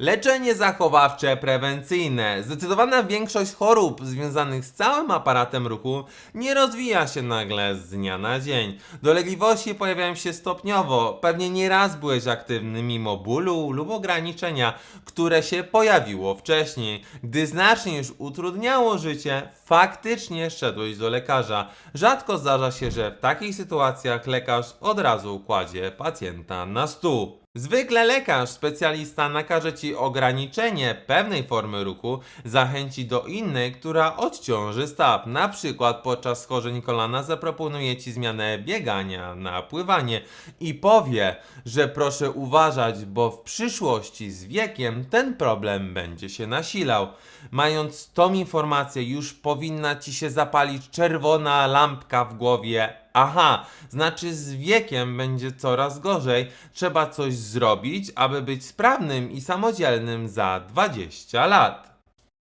Leczenie zachowawcze prewencyjne. Zdecydowana większość chorób związanych z całym aparatem ruchu nie rozwija się nagle z dnia na dzień. Dolegliwości pojawiają się stopniowo. Pewnie nie raz byłeś aktywny mimo bólu lub ograniczenia, które się pojawiło wcześniej. Gdy znacznie już utrudniało życie, faktycznie szedłeś do lekarza. Rzadko zdarza się, że w takich sytuacjach lekarz od razu kładzie pacjenta na stół. Zwykle lekarz, specjalista nakaże Ci ograniczenie pewnej formy ruchu, zachęci do innej, która odciąży staw. Na przykład podczas schorzeń kolana zaproponuje Ci zmianę biegania na pływanie i powie, że proszę uważać, bo w przyszłości z wiekiem ten problem będzie się nasilał. Mając tą informację, już powinna Ci się zapalić czerwona lampka w głowie. Aha, znaczy z wiekiem będzie coraz gorzej. Trzeba coś zrobić, aby być sprawnym i samodzielnym za 20 lat.